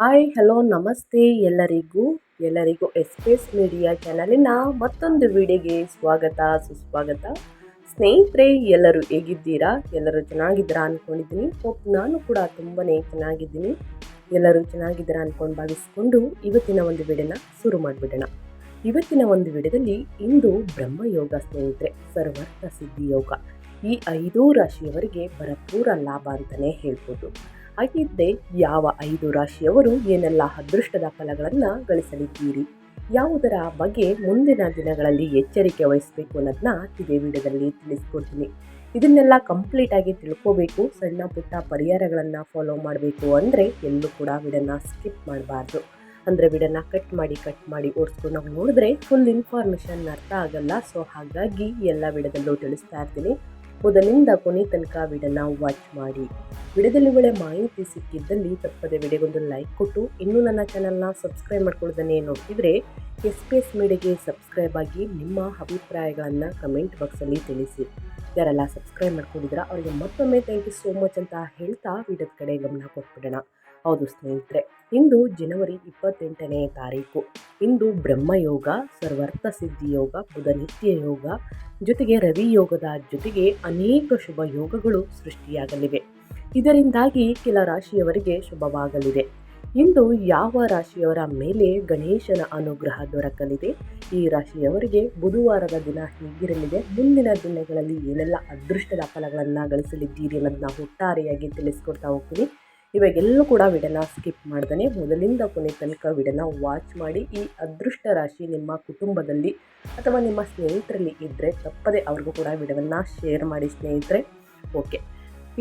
Hi, hello, ನಮಸ್ತೆ ಎಲ್ಲರಿಗೂ ಎಲ್ಲರಿಗೂ ಎಸ್ಪೇಸ್ ಮೀಡಿಯಾ ಚಾನಲಿನ ಮತ್ತೊಂದು ವಿಡಿಯೋಗೆ ಸ್ವಾಗತ, ಸುಸ್ವಾಗತ. ಸ್ನೇಹಿತರೆ, ಎಲ್ಲರೂ ಹೇಗಿದ್ದೀರಾ? ಎಲ್ಲರೂ ಚೆನ್ನಾಗಿದ್ದೀರಾ ಅಂದ್ಕೊಂಡಿದ್ದೀನಿ ಹೋಪ್ ನಾನು ಕೂಡ ತುಂಬಾ ಚೆನ್ನಾಗಿದ್ದೀನಿ. ಎಲ್ಲರೂ ಚೆನ್ನಾಗಿದ್ದೀರಾ ಅಂದ್ಕೊಂಡು ಭಾವಿಸ್ಕೊಂಡು ಇವತ್ತಿನ ಒಂದು ವಿಡಿಯೋನ ಶುರು ಮಾಡಿಬಿಡೋಣ. ಇವತ್ತಿನ ಒಂದು ವಿಡಿಯೋದಲ್ಲಿ ಇಂದು ಬ್ರಹ್ಮಯೋಗ ಸ್ನೇಹಿತರೆ ಸರ್ವರ್ಥ ಸಿದ್ಧಿ ಯೋಗ. ಈ ಐದೂ ರಾಶಿಯವರಿಗೆ ಭರಪೂರ ಲಾಭ ಅಂತಲೇ ಹೇಳ್ಬೋದು. ಹಾಗಿದ್ದೆ ಯಾವ ಐದು ರಾಶಿಯವರು ಏನೆಲ್ಲ ಅದೃಷ್ಟದ ಫಲಗಳನ್ನು ಗಳಿಸಲಿದ್ದೀರಿ? ಯಾವುದರ ಬಗ್ಗೆ ಮುಂದಿನ ದಿನಗಳಲ್ಲಿ ಎಚ್ಚರಿಕೆ ವಹಿಸಬೇಕು ಅನ್ನೋದನ್ನ ಇದೇ ವಿಡಿಯೋದಲ್ಲಿ ತಿಳಿಸ್ಕೊಡ್ತೀನಿ. ಇದನ್ನೆಲ್ಲ ಕಂಪ್ಲೀಟ್ ಆಗಿ ತಿಳ್ಕೋಬೇಕು, ಸಣ್ಣ ಪುಟ್ಟ ಪರಿಹಾರಗಳನ್ನು ಫಾಲೋ ಮಾಡಬೇಕು ಅಂದರೆ ಎಲ್ಲೂ ಕೂಡ ವಿಡನ್ನ ಸ್ಕಿಪ್ ಮಾಡಬಾರ್ದು. ಅಂದರೆ ವಿಡನ್ನ ಕಟ್ ಮಾಡಿ ಕಟ್ ಮಾಡಿ ಓಡಿಸ್ಕೊಂಡು ನಾವು ನೋಡಿದ್ರೆ ಫುಲ್ ಇನ್ಫಾರ್ಮೇಷನ್ ಅರ್ಥ ಆಗಲ್ಲ. ಸೊ ಹಾಗಾಗಿ ಎಲ್ಲ ವಿಡದಲ್ಲೂ ತಿಳಿಸ್ತಾ ಇರ್ತೀನಿ. ಮೊದಲಿಂದ ಕೊನೆ ತನಕ ವಿಡನ್ನು ವಾಚ್ ಮಾಡಿ. ವಿಡಿಯೋದಲ್ಲಿ ಒಳ್ಳೆ ಮಾಹಿತಿ ಸಿಕ್ಕಿದ್ದಲ್ಲಿ ತಪ್ಪದೆ ವಿಡಿಯೋಗೊಂದು ಲೈಕ್ ಕೊಟ್ಟು, ಇನ್ನೂ ನನ್ನ ಚಾನಲ್ನ ಸಬ್ಸ್ಕ್ರೈಬ್ ಮಾಡ್ಕೊಳ್ಳೋದನ್ನೇ ನೋಡ್ತಿದ್ರೆ ಎಸ್ ಪಿ ಎಸ್ ಮೀಡಿಯಾಗೆ ಸಬ್ಸ್ಕ್ರೈಬ್ ಆಗಿ ನಿಮ್ಮ ಅಭಿಪ್ರಾಯಗಳನ್ನು ಕಮೆಂಟ್ ಬಾಕ್ಸಲ್ಲಿ ತಿಳಿಸಿ. ಯಾರೆಲ್ಲ ಸಬ್ಸ್ಕ್ರೈಬ್ ಮಾಡ್ಕೊಂಡಿದ್ರೆ ಅವರಿಗೆ ಮತ್ತೊಮ್ಮೆ ಥ್ಯಾಂಕ್ ಯು ಸೋ ಮಚ್ ಅಂತ ಹೇಳ್ತಾ ವಿಡಿಯೋದ ಕಡೆ ಗಮನ ಕೊಟ್ಬಿಡೋಣ. ಹೌದು ಸ್ನೇಹಿತರೆ, ಇಂದು ಜನವರಿ ಇಪ್ಪತ್ತೆಂಟನೇ ತಾರೀಕು. ಇಂದು ಬ್ರಹ್ಮಯೋಗ, ಸರ್ವರ್ಥ ಸಿದ್ಧಿ ಯೋಗ ಬುಧ ನಿತ್ಯ ಯೋಗ ಜೊತೆಗೆ ರವಿ ಯೋಗದ ಜೊತೆಗೆ ಅನೇಕ ಶುಭ ಯೋಗಗಳು ಸೃಷ್ಟಿಯಾಗಲಿವೆ. ಇದರಿಂದಾಗಿ ಕೆಲ ರಾಶಿಯವರಿಗೆ ಶುಭವಾಗಲಿದೆ. ಇಂದು ಯಾವ ರಾಶಿಯವರ ಮೇಲೆ ಗಣೇಶನ ಅನುಗ್ರಹ ದೊರಕಲಿದೆ? ಈ ರಾಶಿಯವರಿಗೆ ಬುಧವಾರದ ದಿನ ಹೀಗಿರಲಿದೆ? ಮುಂದಿನ ದಿನಗಳಲ್ಲಿ ಏನೆಲ್ಲ ಅದೃಷ್ಟದ ಫಲಗಳನ್ನು ಗಳಿಸಲಿದ್ದೀರಿ ಅನ್ನೋದನ್ನ ಒಟ್ಟಾರೆಯಾಗಿ ತಿಳಿಸ್ಕೊಡ್ತಾ ಹೋಗ್ತೀನಿ. ಇವಾಗೆಲ್ಲೂ ಕೂಡ ವಿಡನ ಸ್ಕಿಪ್ ಮಾಡ್ದೇ ಮೊದಲಿಂದ ಕೊನೆ ತನಕ ವಿಡನ ವಾಚ್ ಮಾಡಿ, ಈ ಅದೃಷ್ಟ ರಾಶಿ ನಿಮ್ಮ ಕುಟುಂಬದಲ್ಲಿ ಅಥವಾ ನಿಮ್ಮ ಸ್ನೇಹಿತರಲ್ಲಿ ಇದ್ದರೆ ತಪ್ಪದೆ ಅವ್ರಿಗೂ ಕೂಡ ವಿಡವನ್ನು ಶೇರ್ ಮಾಡಿ ಸ್ನೇಹಿತರೆ. ಓಕೆ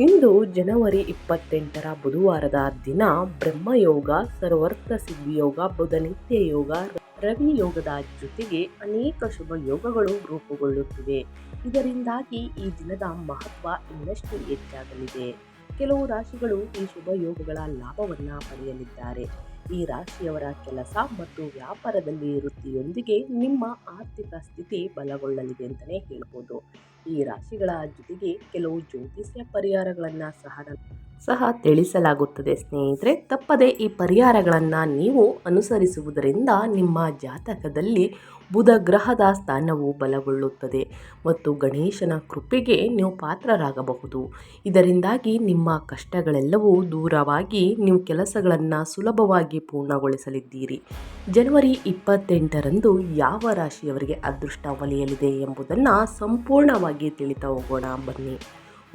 ಇಂದು ಜನವರಿ ಇಪ್ಪತ್ತೆಂಟರ ಬುಧವಾರದ ದಿನ ಬ್ರಹ್ಮಯೋಗ ಸರ್ವರ್ಥ ಸಿದ್ಧಿಯೋಗ ಬುಧನಿತ್ಯ ಯೋಗ, ರವಿ ಯೋಗದ ಜೊತೆಗೆ ಅನೇಕ ಶುಭ ಯೋಗಗಳು ರೂಪುಗೊಳ್ಳುತ್ತಿವೆ. ಇದರಿಂದಾಗಿ ಈ ದಿನದ ಮಹತ್ವ ಇನ್ನಷ್ಟು ಹೆಚ್ಚಾಗಲಿದೆ. ಕೆಲವು ರಾಶಿಗಳು ಈ ಶುಭ ಯೋಗಗಳ ಲಾಭವನ್ನು ಪಡೆಯಲಿದ್ದಾರೆ. ಈ ರಾಶಿಯವರ ಕೆಲಸ ಮತ್ತು ವ್ಯಾಪಾರದಲ್ಲಿ ವೃತ್ತಿಯೊಂದಿಗೆ ನಿಮ್ಮ ಆರ್ಥಿಕ ಸ್ಥಿತಿ ಬಲಗೊಳ್ಳಲಿದೆ ಅಂತಲೇ ಹೇಳ್ಬೋದು. ಈ ರಾಶಿಗಳ ಜೊತೆಗೆ ಕೆಲವು ಜ್ಯೋತಿಷ್ಯ ಪರಿಹಾರಗಳನ್ನು ಸಹ ಸಹ ತಿಳಿಸಲಾಗುತ್ತದೆ. ಸ್ನೇಹಿತರೆ, ತಪ್ಪದೆ ಈ ಪರಿಹಾರಗಳನ್ನು ನೀವು ಅನುಸರಿಸುವುದರಿಂದ ನಿಮ್ಮ ಜಾತಕದಲ್ಲಿ ಬುಧ ಗ್ರಹದ ಸ್ಥಾನವು ಬಲಗೊಳ್ಳುತ್ತದೆ ಮತ್ತು ಗಣೇಶನ ಕೃಪೆಗೆ ನೀವು ಪಾತ್ರರಾಗಬಹುದು. ಇದರಿಂದಾಗಿ ನಿಮ್ಮ ಕಷ್ಟಗಳೆಲ್ಲವೂ ದೂರವಾಗಿ ನೀವು ಕೆಲಸಗಳನ್ನು ಸುಲಭವಾಗಿ ಪೂರ್ಣಗೊಳಿಸಲಿದ್ದೀರಿ. ಜನವರಿ ಇಪ್ಪತ್ತೆಂಟರಂದು ಯಾವ ರಾಶಿಯವರಿಗೆ ಅದೃಷ್ಟ ಒಲಿಯಲಿದೆ ಎಂಬುದನ್ನು ಸಂಪೂರ್ಣವಾಗಿ ತಿಳಿತಾ ಹೋಗೋಣ, ಬನ್ನಿ.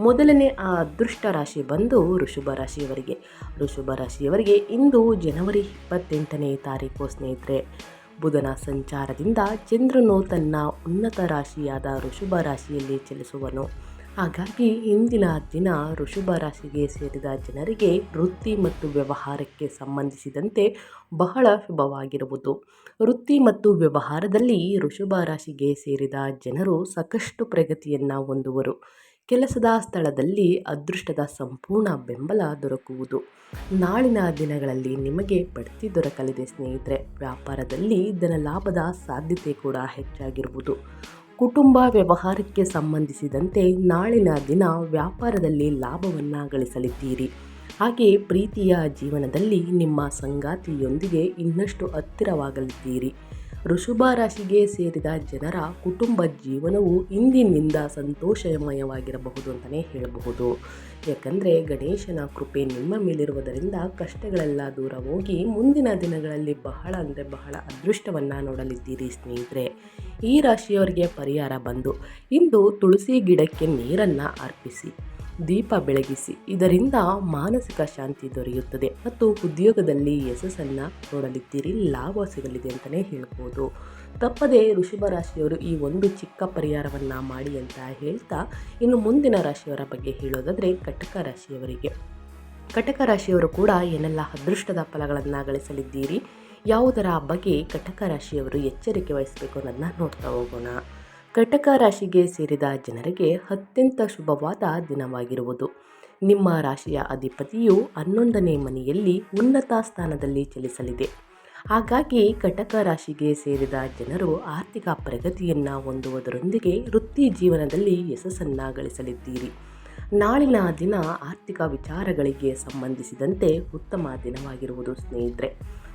ಮೊದಲನೇ ಆ ಅದೃಷ್ಟ ರಾಶಿ ಬಂದು ಋಷಭ ರಾಶಿಯವರಿಗೆ. ಋಷಭ ರಾಶಿಯವರಿಗೆ ಇಂದು ಜನವರಿ ಇಪ್ಪತ್ತೆಂಟನೇ ತಾರೀಕು, ಸ್ನೇಹಿತರೆ. ಬುಧನ ಸಂಚಾರದಿಂದ ಚಂದ್ರನು ತನ್ನ ಉನ್ನತ ರಾಶಿಯಾದ ಋಷಭ ರಾಶಿಯಲ್ಲಿ ಚಲಿಸುವನು. ಹಾಗಾಗಿ ಇಂದಿನ ದಿನ ಋಷಭ ರಾಶಿಗೆ ಸೇರಿದ ಜನರಿಗೆ ವೃತ್ತಿ ಮತ್ತು ವ್ಯವಹಾರಕ್ಕೆ ಸಂಬಂಧಿಸಿದಂತೆ ಬಹಳ ಶುಭವಾಗಿರುವುದು. ವೃತ್ತಿ ಮತ್ತು ವ್ಯವಹಾರದಲ್ಲಿ ಋಷಭ ರಾಶಿಗೆ ಸೇರಿದ ಜನರು ಸಾಕಷ್ಟು ಪ್ರಗತಿಯನ್ನು ಹೊಂದುವರು. ಕೆಲಸದ ಸ್ಥಳದಲ್ಲಿ ಅದೃಷ್ಟದ ಸಂಪೂರ್ಣ ಬೆಂಬಲ ದೊರಕುವುದು. ನಾಳಿನ ದಿನಗಳಲ್ಲಿ ನಿಮಗೆ ಬಡ್ತಿ ದೊರಕಲಿದೆ ಸ್ನೇಹಿತರೆ. ವ್ಯಾಪಾರದಲ್ಲಿ ಧನ ಲಾಭದ ಸಾಧ್ಯತೆ ಕೂಡ ಹೆಚ್ಚಾಗಿರುವುದು. ಕುಟುಂಬ ವ್ಯವಹಾರಕ್ಕೆ ಸಂಬಂಧಿಸಿದಂತೆ ನಾಳಿನ ದಿನ ವ್ಯಾಪಾರದಲ್ಲಿ ಲಾಭವನ್ನು ಗಳಿಸಲಿದ್ದೀರಿ ಹಾಗೆ ಪ್ರೀತಿಯ ಜೀವನದಲ್ಲಿ ನಿಮ್ಮ ಸಂಗಾತಿಯೊಂದಿಗೆ ಇನ್ನಷ್ಟು ಹತ್ತಿರವಾಗಲಿದ್ದೀರಿ. ಋಷಭ ರಾಶಿಗೆ ಸೇರಿದ ಜನರ ಕುಟುಂಬ ಜೀವನವು ಇಂದಿನಿಂದ ಸಂತೋಷಮಯವಾಗಿರಬಹುದು ಅಂತಲೇ ಹೇಳಬಹುದು. ಯಾಕಂದರೆ ಗಣೇಶನ ಕೃಪೆ ನಿಮ್ಮ ಮೇಲಿರುವುದರಿಂದ ಕಷ್ಟಗಳೆಲ್ಲ ದೂರ ಹೋಗಿ ಮುಂದಿನ ದಿನಗಳಲ್ಲಿ ಬಹಳ ಅಂದರೆ ಬಹಳ ಅದೃಷ್ಟವನ್ನು ನೋಡಲಿದ್ದೀರಿ ಸ್ನೇಹಿತರೆ. ಈ ರಾಶಿಯವರಿಗೆ ಪರಿಹಾರ ಬಂದು ಇಂದು ತುಳಸಿ ಗಿಡಕ್ಕೆ ನೀರನ್ನು ಅರ್ಪಿಸಿ. ದೀಪ ಬೆಳಗಿಸಿ, ಇದರಿಂದ ಮಾನಸಿಕ ಶಾಂತಿ ದೊರೆಯುತ್ತದೆ ಮತ್ತು ಉದ್ಯೋಗದಲ್ಲಿ ಯಶಸ್ಸನ್ನು ನೋಡಲಿದ್ದೀರಿ, ಲಾಭ ಸಿಗಲಿದೆ ಅಂತಲೇ ಹೇಳ್ಬೋದು. ತಪ್ಪದೇ ಋಷಭ ರಾಶಿಯವರು ಈ ಒಂದು ಚಿಕ್ಕ ಪರಿಹಾರವನ್ನು ಮಾಡಿ ಅಂತ ಹೇಳ್ತಾ, ಇನ್ನು ಮುಂದಿನ ರಾಶಿಯವರ ಬಗ್ಗೆ ಹೇಳೋದಾದರೆ ಕಟಕ ರಾಶಿಯವರಿಗೆ. ಕಟಕ ರಾಶಿಯವರು ಕೂಡ ಏನೆಲ್ಲ ಅದೃಷ್ಟದ ಫಲಗಳನ್ನು ಗಳಿಸಲಿದ್ದೀರಿ, ಯಾವುದರ ಬಗ್ಗೆ ಕಟಕ ರಾಶಿಯವರು ಎಚ್ಚರಿಕೆ ವಹಿಸಬೇಕು ಅನ್ನೋದನ್ನ ನೋಡ್ತಾ ಹೋಗೋಣ. ಕಟಕ ರಾಶಿಗೆ ಸೇರಿದ ಜನರಿಗೆ ಅತ್ಯಂತ ಶುಭವಾದ ದಿನವಾಗಿರುವುದು. ನಿಮ್ಮ ರಾಶಿಯ ಅಧಿಪತಿಯು ಹನ್ನೊಂದನೇ ಮನೆಯಲ್ಲಿ ಉನ್ನತ ಸ್ಥಾನದಲ್ಲಿ ಚಲಿಸಲಿದೆ. ಹಾಗಾಗಿ ಕಟಕ ರಾಶಿಗೆ ಸೇರಿದ ಜನರು ಆರ್ಥಿಕ ಪ್ರಗತಿಯನ್ನು ಹೊಂದುವುದರೊಂದಿಗೆ ವೃತ್ತಿ ಜೀವನದಲ್ಲಿ ಯಶಸ್ಸನ್ನು ಗಳಿಸಲಿದ್ದೀರಿ. ನಾಳಿನ ದಿನ ಆರ್ಥಿಕ ವಿಚಾರಗಳಿಗೆ ಸಂಬಂಧಿಸಿದಂತೆ ಉತ್ತಮ ದಿನವಾಗಿರುವುದು ಸ್ನೇಹಿತರೆ.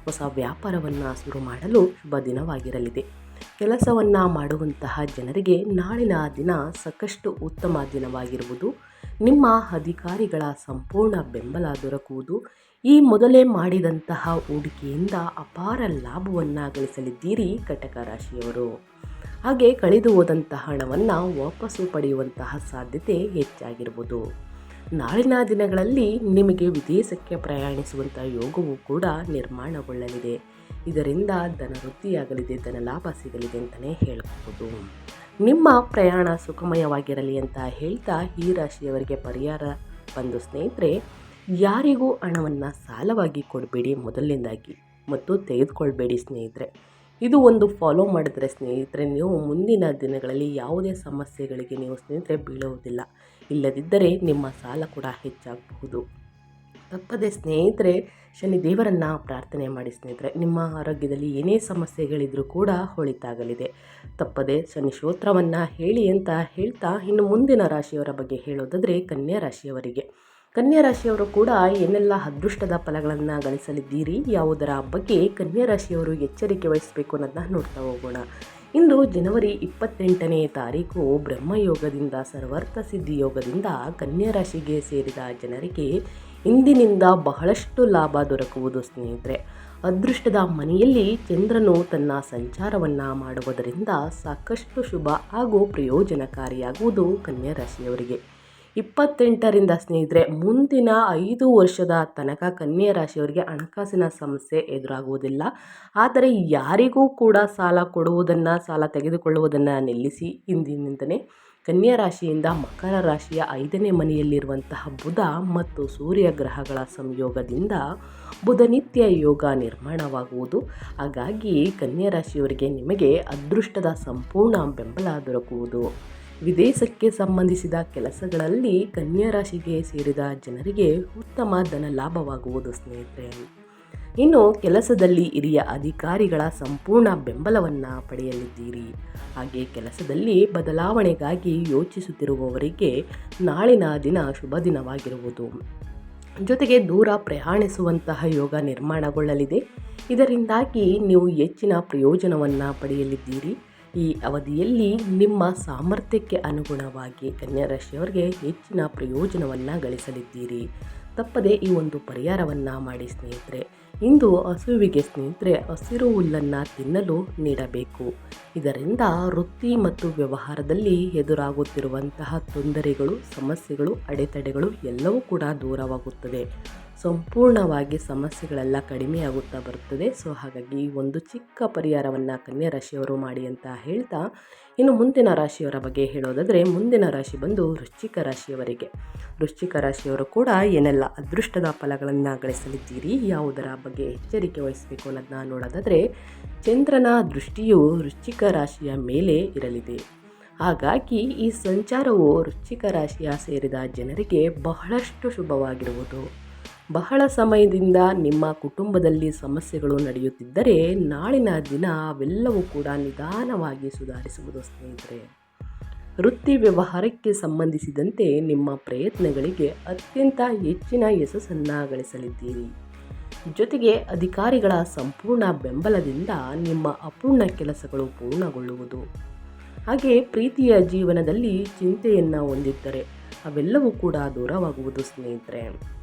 ಹೊಸ ವ್ಯಾಪಾರವನ್ನು ಶುರು ಮಾಡಲು ಶುಭ ದಿನವಾಗಿರಲಿದೆ. ಕೆಲಸವನ್ನು ಮಾಡುವಂತಹ ಜನರಿಗೆ ನಾಳಿನ ದಿನ ಸಾಕಷ್ಟು ಉತ್ತಮ ದಿನವಾಗಿರುವುದು. ನಿಮ್ಮ ಅಧಿಕಾರಿಗಳ ಸಂಪೂರ್ಣ ಬೆಂಬಲ ದೊರಕುವುದು. ಈ ಮೊದಲೇ ಮಾಡಿದಂತಹ ಹೂಡಿಕೆಯಿಂದ ಅಪಾರ ಲಾಭವನ್ನು ಗಳಿಸಲಿದ್ದೀರಿ ಕಟಕ ರಾಶಿಯವರು. ಹಾಗೆ ಕಳೆದು ಹೋದಂತಹ ಹಣವನ್ನು ವಾಪಸ್ಸು ಪಡೆಯುವಂತಹ ಸಾಧ್ಯತೆ ಹೆಚ್ಚಾಗಿರುವುದು. ನಾಳಿನ ದಿನಗಳಲ್ಲಿ ನಿಮಗೆ ವಿದೇಶಕ್ಕೆ ಪ್ರಯಾಣಿಸುವಂಥ ಯೋಗವು ಕೂಡ ನಿರ್ಮಾಣಗೊಳ್ಳಲಿದೆ. ಇದರಿಂದ ಧನ ವೃದ್ಧಿಯಾಗಲಿದೆ, ಧನ ಲಾಭ ಸಿಗಲಿದೆ ಅಂತಲೇ ಹೇಳಬಹುದು ನಿಮ್ಮ ಪ್ರಯಾಣ ಸುಖಮಯವಾಗಿರಲಿ ಅಂತ ಹೇಳ್ತಾ ಈ ರಾಶಿಯವರಿಗೆ ಪರಿಹಾರ ಬಂದು ಸ್ನೇಹಿತರೆ, ಯಾರಿಗೂ ಹಣವನ್ನು ಸಾಲವಾಗಿ ಕೊಡಬೇಡಿ ಮೊದಲನೇದಾಗಿ ಮತ್ತು ತೆಗೆದುಕೊಳ್ಬೇಡಿ ಸ್ನೇಹಿತರೆ. ಇದು ಒಂದು ಫಾಲೋ ಮಾಡಿದ್ರೆ ಸ್ನೇಹಿತರೆ, ನೀವು ಮುಂದಿನ ದಿನಗಳಲ್ಲಿ ಯಾವುದೇ ಸಮಸ್ಯೆಗಳಿಗೆ ನೀವು ಸ್ನೇಹಿತರೆ ಬೀಳುವುದಿಲ್ಲ. ಇಲ್ಲದಿದ್ದರೆ ನಿಮ್ಮ ಸಾಲ ಕೂಡ ಹೆಚ್ಚಾಗಬಹುದು. ತಪ್ಪದೆ ಸ್ನೇಹಿತರೆ ಶನಿ ದೇವರನ್ನು ಪ್ರಾರ್ಥನೆ ಮಾಡಿ ಸ್ನೇಹಿತರೆ, ನಿಮ್ಮ ಆರೋಗ್ಯದಲ್ಲಿ ಏನೇ ಸಮಸ್ಯೆಗಳಿದ್ರೂ ಕೂಡ ಹೊಳಿತಾಗಲಿದೆ. ತಪ್ಪದೆ ಶನಿ ಸ್ತೋತ್ರವನ್ನು ಹೇಳಿ ಅಂತ ಹೇಳ್ತಾ ಇನ್ನು ಮುಂದಿನ ರಾಶಿಯವರ ಬಗ್ಗೆ ಹೇಳೋದಾದರೆ ಕನ್ಯಾ ರಾಶಿಯವರಿಗೆ. ಕನ್ಯಾ ರಾಶಿಯವರು ಕೂಡ ಏನೆಲ್ಲ ಅದೃಷ್ಟದ ಫಲಗಳನ್ನು ಗಳಿಸಲಿದ್ದೀರಿ, ಯಾವುದರ ಬಗ್ಗೆ ಕನ್ಯಾ ರಾಶಿಯವರು ಎಚ್ಚರಿಕೆ ವಹಿಸಬೇಕು ಅನ್ನೋದನ್ನ ನೋಡ್ತಾ ಹೋಗೋಣ. ಇಂದು ಜನವರಿ ಇಪ್ಪತ್ತೆಂಟನೇ ತಾರೀಕು ಬ್ರಹ್ಮಯೋಗದಿಂದ ಸರ್ವಾರ್ಥ ಸಿದ್ಧಿ ಯೋಗದಿಂದ ಕನ್ಯಾ ರಾಶಿಗೆ ಸೇರಿದ ಜನರಿಗೆ ಇಂದಿನಿಂದ ಬಹಳಷ್ಟು ಲಾಭ ದೊರಕುವುದು ಸ್ನೇಹಿತರೆ. ಅದೃಷ್ಟದ ಮನೆಯಲ್ಲಿ ಚಂದ್ರನು ತನ್ನ ಸಂಚಾರವನ್ನು ಮಾಡುವುದರಿಂದ ಸಾಕಷ್ಟು ಶುಭ ಹಾಗೂ ಪ್ರಯೋಜನಕಾರಿಯಾಗುವುದು ಕನ್ಯಾ ರಾಶಿಯವರಿಗೆ. ಇಪ್ಪತ್ತೆಂಟರಿಂದ ಸ್ನೇಹಿತರೆ, ಮುಂದಿನ ಐದು ವರ್ಷದ ತನಕ ಕನ್ಯಾ ರಾಶಿಯವರಿಗೆ ಹಣಕಾಸಿನ ಸಮಸ್ಯೆ ಎದುರಾಗುವುದಿಲ್ಲ. ಆದರೆ ಯಾರಿಗೂ ಕೂಡ ಸಾಲ ಕೊಡುವುದನ್ನು, ಸಾಲ ತೆಗೆದುಕೊಳ್ಳುವುದನ್ನು ನಿಲ್ಲಿಸಿ ಇಂದಿನಿಂದಲೇ ಕನ್ಯಾ ರಾಶಿಯಿಂದ ಮಕರ ರಾಶಿಯ ಐದನೇ ಮನೆಯಲ್ಲಿರುವಂತಹ ಬುಧ ಮತ್ತು ಸೂರ್ಯ ಗ್ರಹಗಳ ಸಂಯೋಗದಿಂದ ಬುಧನಿತ್ಯ ಯೋಗ ನಿರ್ಮಾಣವಾಗುವುದು. ಹಾಗಾಗಿ ಕನ್ಯಾ ರಾಶಿಯವರಿಗೆ ನಿಮಗೆ ಅದೃಷ್ಟದ ಸಂಪೂರ್ಣ ಬೆಂಬಲ ದೊರಕುವುದು. ವಿದೇಶಕ್ಕೆ ಸಂಬಂಧಿಸಿದ ಕೆಲಸಗಳಲ್ಲಿ ಕನ್ಯಾ ರಾಶಿಗೆ ಸೇರಿದ ಜನರಿಗೆ ಉತ್ತಮ ಧನ ಲಾಭವಾಗುವುದು ಸ್ನೇಹಿತರೆ. ಇನ್ನು ಕೆಲಸದಲ್ಲಿ ಹಿರಿಯ ಅಧಿಕಾರಿಗಳ ಸಂಪೂರ್ಣ ಬೆಂಬಲವನ್ನು ಪಡೆಯಲಿದ್ದೀರಿ. ಹಾಗೆ ಕೆಲಸದಲ್ಲಿ ಬದಲಾವಣೆಗಾಗಿ ಯೋಚಿಸುತ್ತಿರುವವರಿಗೆ ನಾಳಿನ ದಿನ ಶುಭ ದಿನವಾಗಿರುವುದು. ಜೊತೆಗೆ ದೂರ ಪ್ರಯಾಣಿಸುವಂತಹ ಯೋಗ ನಿರ್ಮಾಣಗೊಳ್ಳಲಿದೆ. ಇದರಿಂದಾಗಿ ನೀವು ಹೆಚ್ಚಿನ ಪ್ರಯೋಜನವನ್ನು ಪಡೆಯಲಿದ್ದೀರಿ. ಈ ಅವಧಿಯಲ್ಲಿ ನಿಮ್ಮ ಸಾಮರ್ಥ್ಯಕ್ಕೆ ಅನುಗುಣವಾಗಿ ಕನ್ಯಾ ರಾಶಿಯವರಿಗೆ ಹೆಚ್ಚಿನ ಪ್ರಯೋಜನವನ್ನು ಗಳಿಸಲಿದ್ದೀರಿ. ತಪ್ಪದೆ ಈ ಒಂದು ಪರಿಹಾರವನ್ನು ಮಾಡಿ ಸ್ನೇಹಿತರೆ, ಇಂದು ಹಸುವಿಗೆ ಸ್ನೇಹಿತರೆ, ಹಸಿರು ಹುಲ್ಲನ್ನು ತಿನ್ನಲು ನೀಡಬೇಕು. ಇದರಿಂದ ವೃತ್ತಿ ಮತ್ತು ವ್ಯವಹಾರದಲ್ಲಿ ಎದುರಾಗುತ್ತಿರುವಂತಹ ತೊಂದರೆಗಳು, ಸಮಸ್ಯೆಗಳು, ಅಡೆತಡೆಗಳು ಎಲ್ಲವೂ ಕೂಡ ದೂರವಾಗುತ್ತದೆ ಸಂಪೂರ್ಣವಾಗಿ ಸಮಸ್ಯೆಗಳೆಲ್ಲ ಕಡಿಮೆಯಾಗುತ್ತಾ ಬರುತ್ತದೆ. ಸೊ, ಹಾಗಾಗಿ ಒಂದು ಚಿಕ್ಕ ಪರಿಹಾರವನ್ನು ಕನ್ಯಾ ರಾಶಿಯವರು ಮಾಡಿ ಅಂತ ಹೇಳ್ತಾ, ಇನ್ನು ಮುಂದಿನ ರಾಶಿಯವರ ಬಗ್ಗೆ ಹೇಳೋದಾದರೆ, ಮುಂದಿನ ರಾಶಿ ಬಂದು ವೃಶ್ಚಿಕ ರಾಶಿಯವರಿಗೆ. ವೃಶ್ಚಿಕ ರಾಶಿಯವರು ಕೂಡ ಏನೆಲ್ಲ ಅದೃಷ್ಟದ ಫಲಗಳನ್ನು ಗಳಿಸಲಿದ್ದೀರಿ, ಯಾವುದರ ಬಗ್ಗೆ ಎಚ್ಚರಿಕೆ ವಹಿಸಬೇಕು ಅನ್ನೋದನ್ನ ನೋಡೋದಾದರೆ, ಚಂದ್ರನ ದೃಷ್ಟಿಯು ವೃಶ್ಚಿಕ ರಾಶಿಯ ಮೇಲೆ ಇರಲಿದೆ. ಹಾಗಾಗಿ ಈ ಸಂಚಾರವು ವೃಶ್ಚಿಕ ರಾಶಿಯ ಸೇರಿದ ಜನರಿಗೆ ಬಹಳಷ್ಟು ಶುಭವಾಗಿರುವುದು. ಬಹಳ ಸಮಯದಿಂದ ನಿಮ್ಮ ಕುಟುಂಬದಲ್ಲಿ ಸಮಸ್ಯೆಗಳು ನಡೆಯುತ್ತಿದ್ದರೆ ನಾಳಿನ ದಿನ ಅವೆಲ್ಲವೂ ಕೂಡ ನಿಧಾನವಾಗಿ ಸುಧಾರಿಸುವುದು ಸ್ನೇಹಿತರೆ. ವೃತ್ತಿ ವ್ಯವಹಾರಕ್ಕೆ ಸಂಬಂಧಿಸಿದಂತೆ ನಿಮ್ಮ ಪ್ರಯತ್ನಗಳಿಗೆ ಅತ್ಯಂತ ಹೆಚ್ಚಿನ ಯಶಸ್ಸನ್ನು ಗಳಿಸಲಿದ್ದೀರಿ. ಜೊತೆಗೆ ಅಧಿಕಾರಿಗಳ ಸಂಪೂರ್ಣ ಬೆಂಬಲದಿಂದ ನಿಮ್ಮ ಅಪೂರ್ಣ ಕೆಲಸಗಳು ಪೂರ್ಣಗೊಳ್ಳುವುದು. ಹಾಗೆ ಪ್ರೀತಿಯ ಜೀವನದಲ್ಲಿ ಚಿಂತೆಯನ್ನು ಹೊಂದಿದ್ದರೆ ಅವೆಲ್ಲವೂ ಕೂಡ ದೂರವಾಗುವುದು ಸ್ನೇಹಿತರೆ.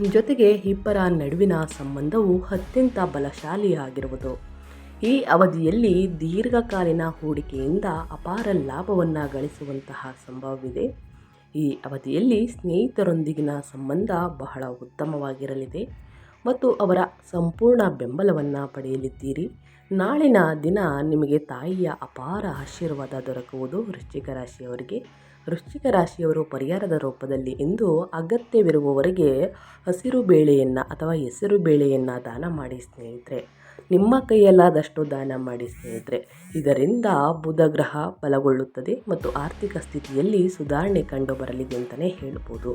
ಜೊತೆಗೆ ಇಬ್ಬರ ನಡುವಿನ ಸಂಬಂಧವು ಅತ್ಯಂತ ಬಲಶಾಲಿಯಾಗಿರುವುದು. ಈ ಅವಧಿಯಲ್ಲಿ ದೀರ್ಘಕಾಲೀನ ಹೂಡಿಕೆಯಿಂದ ಅಪಾರ ಲಾಭವನ್ನು ಗಳಿಸುವಂತಹ ಸಂಭವವಿದೆ. ಈ ಅವಧಿಯಲ್ಲಿ ಸ್ನೇಹಿತರೊಂದಿಗಿನ ಸಂಬಂಧ ಬಹಳ ಉತ್ತಮವಾಗಿರಲಿದೆ. ಮತ್ತು ಅವರ ಸಂಪೂರ್ಣ ಬೆಂಬಲವನ್ನು ಪಡೆಯಲಿದ್ದೀರಿ. ನಾಳಿನ ದಿನ ನಿಮಗೆ ತಾಯಿಯ ಅಪಾರ ಆಶೀರ್ವಾದ ದೊರಕುವುದು ವೃಶ್ಚಿಕ ರಾಶಿಯವರಿಗೆ ವೃಶ್ಚಿಕ ರಾಶಿಯವರು ಪರಿಹಾರದ ರೂಪದಲ್ಲಿ ಇಂದು ಅಗತ್ಯವಿರುವವರಿಗೆ ಹಸಿರು ಬೇಳೆಯನ್ನು ಅಥವಾ ಹೆಸರು ಬೇಳೆಯನ್ನು ದಾನ ಮಾಡಿ ಸ್ನೇಹಿತರೆ. ನಿಮ್ಮ ಕೈಯಲ್ಲಾದಷ್ಟು ದಾನ ಮಾಡಿ ಸ್ನೇಹಿತರೆ. ಇದರಿಂದ ಬುಧ ಗ್ರಹ ಬಲಗೊಳ್ಳುತ್ತದೆ ಮತ್ತು ಆರ್ಥಿಕ ಸ್ಥಿತಿಯಲ್ಲಿ ಸುಧಾರಣೆ ಕಂಡು ಬರಲಿದೆ ಅಂತಲೇ ಹೇಳ್ಬೋದು.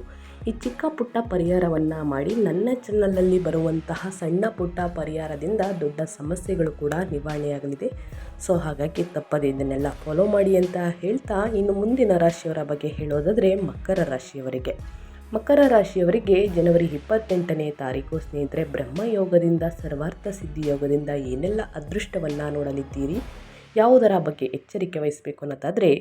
ಈ ಚಿಕ್ಕ ಪುಟ್ಟ ಪರಿಹಾರವನ್ನು ಮಾಡಿ ನನ್ನ ಚಾನಲಲ್ಲಿ ಬರುವಂತಹ ಸಣ್ಣ ಪುಟ್ಟ ಪರಿಹಾರದಿಂದ ದೊಡ್ಡ ಸಮಸ್ಯೆಗಳು ಕೂಡ ನಿವಾರಣೆಯಾಗಲಿದೆ. ಸೊ ಹಾಗಾಗಿ ತಪ್ಪದೆ ಇದನ್ನೆಲ್ಲ ಫಾಲೋ ಮಾಡಿ ಅಂತ ಹೇಳ್ತಾ ಇನ್ನು ಮುಂದಿನ ರಾಶಿಯವರ ಬಗ್ಗೆ ಹೇಳೋದಾದರೆ ಮಕರ ರಾಶಿಯವರಿಗೆ. ಮಕರ ರಾಶಿಯವರಿಗೆ ಜನವರಿ ಇಪ್ಪತ್ತೆಂಟನೇ ತಾರೀಕು ಸ್ನೇಹಿತರೆ, ಬ್ರಹ್ಮಯೋಗದಿಂದ, ಸರ್ವಾರ್ಥ ಸಿದ್ಧಿ ಯೋಗದಿಂದ ಏನೆಲ್ಲ ಅದೃಷ್ಟವನ್ನು ನೋಡಲಿದ್ದೀರಿ, ಯಾವುದರ ಬಗ್ಗೆ ಎಚ್ಚರಿಕೆ ವಹಿಸಬೇಕು ಅನ್ನೋದಾದರೆ,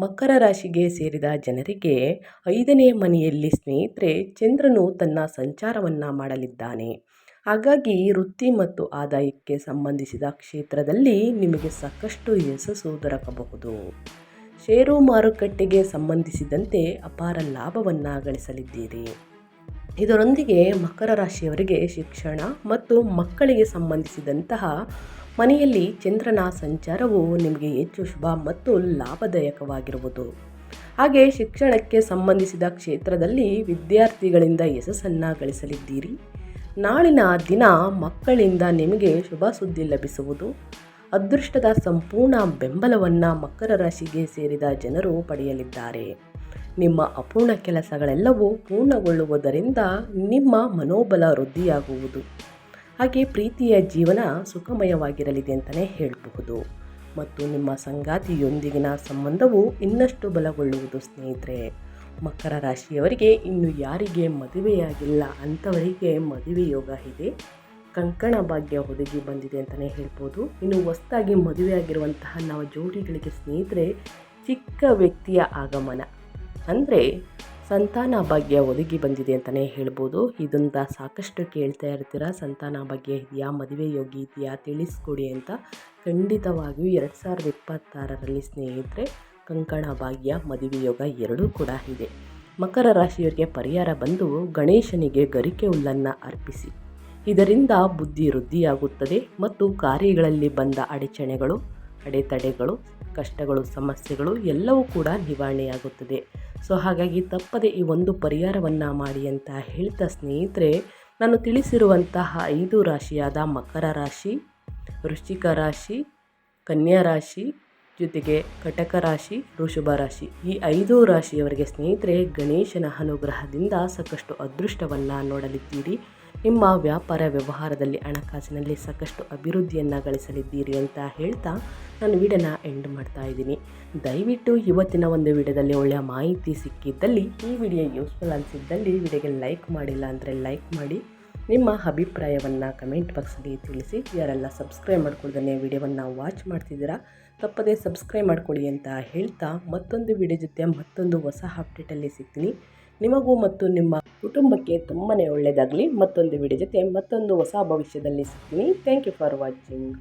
ಮಕರ ರಾಶಿಗೆ ಸೇರಿದ ಜನರಿಗೆ ಐದನೇ ಮನೆಯಲ್ಲಿ ಸ್ನೇಹಿತರೆ, ಚಂದ್ರನು ತನ್ನ ಸಂಚಾರವನ್ನು ಮಾಡಲಿದ್ದಾನೆ. ಹಾಗಾಗಿ ವೃತ್ತಿ ಮತ್ತು ಆದಾಯಕ್ಕೆ ಸಂಬಂಧಿಸಿದ ಕ್ಷೇತ್ರದಲ್ಲಿ ನಿಮಗೆ ಸಾಕಷ್ಟು ಯಶಸ್ಸು ದೊರಕಬಹುದು. ಷೇರು ಮಾರುಕಟ್ಟೆಗೆ ಸಂಬಂಧಿಸಿದಂತೆ ಅಪಾರ ಲಾಭವನ್ನು ಗಳಿಸಲಿದ್ದೀರಿ ಇದರೊಂದಿಗೆ ಮಕರ ರಾಶಿಯವರಿಗೆ ಶಿಕ್ಷಣ ಮತ್ತು ಮಕ್ಕಳಿಗೆ ಸಂಬಂಧಿಸಿದಂತಹ ಮನೆಯಲ್ಲಿ ಚಂದ್ರನ ಸಂಚಾರವು ನಿಮಗೆ ಹೆಚ್ಚು ಶುಭ ಮತ್ತು ಲಾಭದಾಯಕವಾಗಿರುವುದು. ಹಾಗೆ ಶಿಕ್ಷಣಕ್ಕೆ ಸಂಬಂಧಿಸಿದ ಕ್ಷೇತ್ರದಲ್ಲಿ ವಿದ್ಯಾರ್ಥಿಗಳಿಂದ ಯಶಸ್ಸನ್ನು ಗಳಿಸಲಿದ್ದೀರಿ. ನಾಳಿನ ದಿನ ಮಕ್ಕಳಿಂದ ನಿಮಗೆ ಶುಭ ಸುದ್ದಿ ಲಭಿಸುವುದು. ಅದೃಷ್ಟದ ಸಂಪೂರ್ಣ ಬೆಂಬಲವನ್ನು ಮಕರ ರಾಶಿಗೆ ಸೇರಿದ ಜನರು ಪಡೆಯಲಿದ್ದಾರೆ. ನಿಮ್ಮ ಅಪೂರ್ಣ ಕೆಲಸಗಳೆಲ್ಲವೂ ಪೂರ್ಣಗೊಳ್ಳುವುದರಿಂದ ನಿಮ್ಮ ಮನೋಬಲ ವೃದ್ಧಿಯಾಗುವುದು. ಹಾಗೆ ಪ್ರೀತಿಯ ಜೀವನ ಸುಖಮಯವಾಗಿರಲಿದೆ ಅಂತಲೇ ಹೇಳಬಹುದು. ಮತ್ತು ನಿಮ್ಮ ಸಂಗಾತಿಯೊಂದಿಗಿನ ಸಂಬಂಧವು ಇನ್ನಷ್ಟು ಬಲಗೊಳ್ಳುವುದು ಸ್ನೇಹಿತರೆ. ಮಕರ ರಾಶಿಯವರಿಗೆ ಇನ್ನು ಯಾರಿಗೆ ಮದುವೆಯಾಗಿಲ್ಲ ಅಂಥವರಿಗೆ ಮದುವೆ ಯೋಗ ಇದೆ. ಕಂಕಣ ಭಾಗ್ಯ ಒದಗಿ ಬಂದಿದೆ ಅಂತಲೇ ಹೇಳ್ಬೋದು. ಇನ್ನು ಹೊಸದಾಗಿ ಮದುವೆಯಾಗಿರುವಂತಹ ನಾವು ಜೋಡಿಗಳಿಗೆ ಸ್ನೇಹಿತರೆ, ಚಿಕ್ಕ ವ್ಯಕ್ತಿಯ ಆಗಮನ. ಅಂದರೆ ಸಂತಾನ ಭಾಗ್ಯ ಒದಗಿ ಬಂದಿದೆ ಅಂತಲೇ ಹೇಳ್ಬೋದು. ಇದನ್ನ ಸಾಕಷ್ಟು ಕೇಳ್ತಾ ಇರ್ತೀರ? ಸಂತಾನ ಭಾಗ್ಯ ಇದೆಯಾ? ಮದುವೆ ಯೋಗಿ ಇದೆಯಾ? ತಿಳಿಸ್ಕೊಡಿ ಅಂತ ಖಂಡಿತವಾಗಿಯೂ ಎರಡು ಸಾವಿರದ ಇಪ್ಪತ್ತಾರರಲ್ಲಿ ಸ್ನೇಹಿತರೆ, ಕಂಕಣ ಭಾಗ್ಯ, ಮದುವೆ ಯೋಗ ಎರಡೂ ಕೂಡ ಇದೆ. ಮಕರ ರಾಶಿಯವರಿಗೆ ಪರಿಹಾರ ಬಂದು ಗಣೇಶನಿಗೆ ಗರಿಕೆ ಹುಲ್ಲನ್ನು ಅರ್ಪಿಸಿ. ಇದರಿಂದ ಬುದ್ಧಿ ವೃದ್ಧಿಯಾಗುತ್ತದೆ ಮತ್ತು ಕಾರ್ಯಗಳಲ್ಲಿ ಬಂದ ಅಡಚಣೆಗಳು, ಅಡೆತಡೆಗಳು, ಕಷ್ಟಗಳು, ಸಮಸ್ಯೆಗಳು ಎಲ್ಲವೂ ಕೂಡ ನಿವಾರಣೆಯಾಗುತ್ತದೆ. ಸೊ, ಹಾಗಾಗಿ ತಪ್ಪದೆ ಈ ಒಂದು ಪರಿಹಾರವನ್ನು ಮಾಡಿ ಅಂತ ಹೇಳ್ತಾ ಸ್ನೇಹಿತರೆ, ನಾನು ತಿಳಿಸಿರುವಂತಹ ಐದು ರಾಶಿಯಾದ ಮಕರ ರಾಶಿ, ವೃಶ್ಚಿಕ ರಾಶಿ, ಕನ್ಯಾ ರಾಶಿ, ಜೊತೆಗೆ ಕಟಕ ರಾಶಿ, ವೃಷಭ ರಾಶಿ. ಈ ಐದು ರಾಶಿಯವರಿಗೆ ಸ್ನೇಹಿತರೆ, ಗಣೇಶನ ಅನುಗ್ರಹದಿಂದ ಸಾಕಷ್ಟು ಅದೃಷ್ಟವನ್ನು ನೋಡಲಿದ್ದೀರಿ. ನಿಮ್ಮ ವ್ಯಾಪಾರ ವ್ಯವಹಾರದಲ್ಲಿ ಹಣಕಾಸಿನಲ್ಲಿ ಸಾಕಷ್ಟು ಅಭಿವೃದ್ಧಿಯನ್ನು ಗಳಿಸಲಿದ್ದೀರಿ ಅಂತ ಹೇಳ್ತಾ ನಾನು ವಿಡಿಯೋನ ಎಂಡ್ ಮಾಡ್ತಾ ಇದ್ದೀನಿ. ದಯವಿಟ್ಟು ಇವತ್ತಿನ ಒಂದು ವಿಡಿಯೋದಲ್ಲಿ ಒಳ್ಳೆಯ ಮಾಹಿತಿ ಸಿಕ್ಕಿದ್ದಲ್ಲಿ ಈ ವಿಡಿಯೋ ಯೂಸ್ಫುಲ್ ಅನಿಸಿದ್ದಲ್ಲಿ ವಿಡಿಯೋಗೆ ಲೈಕ್ ಮಾಡಿಲ್ಲ ಅಂದರೆ ಲೈಕ್ ಮಾಡಿ. ನಿಮ್ಮ ಅಭಿಪ್ರಾಯವನ್ನು ಕಮೆಂಟ್ ಬಾಕ್ಸಲ್ಲಿ ತಿಳಿಸಿ. ಯಾರೆಲ್ಲ ಸಬ್ಸ್ಕ್ರೈಬ್ ಮಾಡ್ಕೊಳ್ದೇ ವಿಡಿಯೋವನ್ನು ವಾಚ್ ಮಾಡ್ತಿದ್ದೀರಾ, ತಪ್ಪದೇ ಸಬ್ಸ್ಕ್ರೈಬ್ ಮಾಡ್ಕೊಳ್ಳಿ ಅಂತ ಹೇಳ್ತಾ ಮತ್ತೊಂದು ವಿಡಿಯೋ ಜೊತೆ ಮತ್ತೊಂದು ಹೊಸ ಅಪ್ಡೇಟಲ್ಲಿ ಸಿಗ್ತೀನಿ. ನಿಮಗೂ ಮತ್ತು ನಿಮ್ಮ ಕುಟುಂಬಕ್ಕೆ ತುಂಬಾ ಒಳ್ಳೆಯದಾಗಲಿ. ಮತ್ತೊಂದು ವಿಡಿಯೋ ಜೊತೆ ಮತ್ತೊಂದು ಹೊಸ ಭವಿಷ್ಯದಲ್ಲಿ ಸಿಗ್ತೀನಿ. Thank you for watching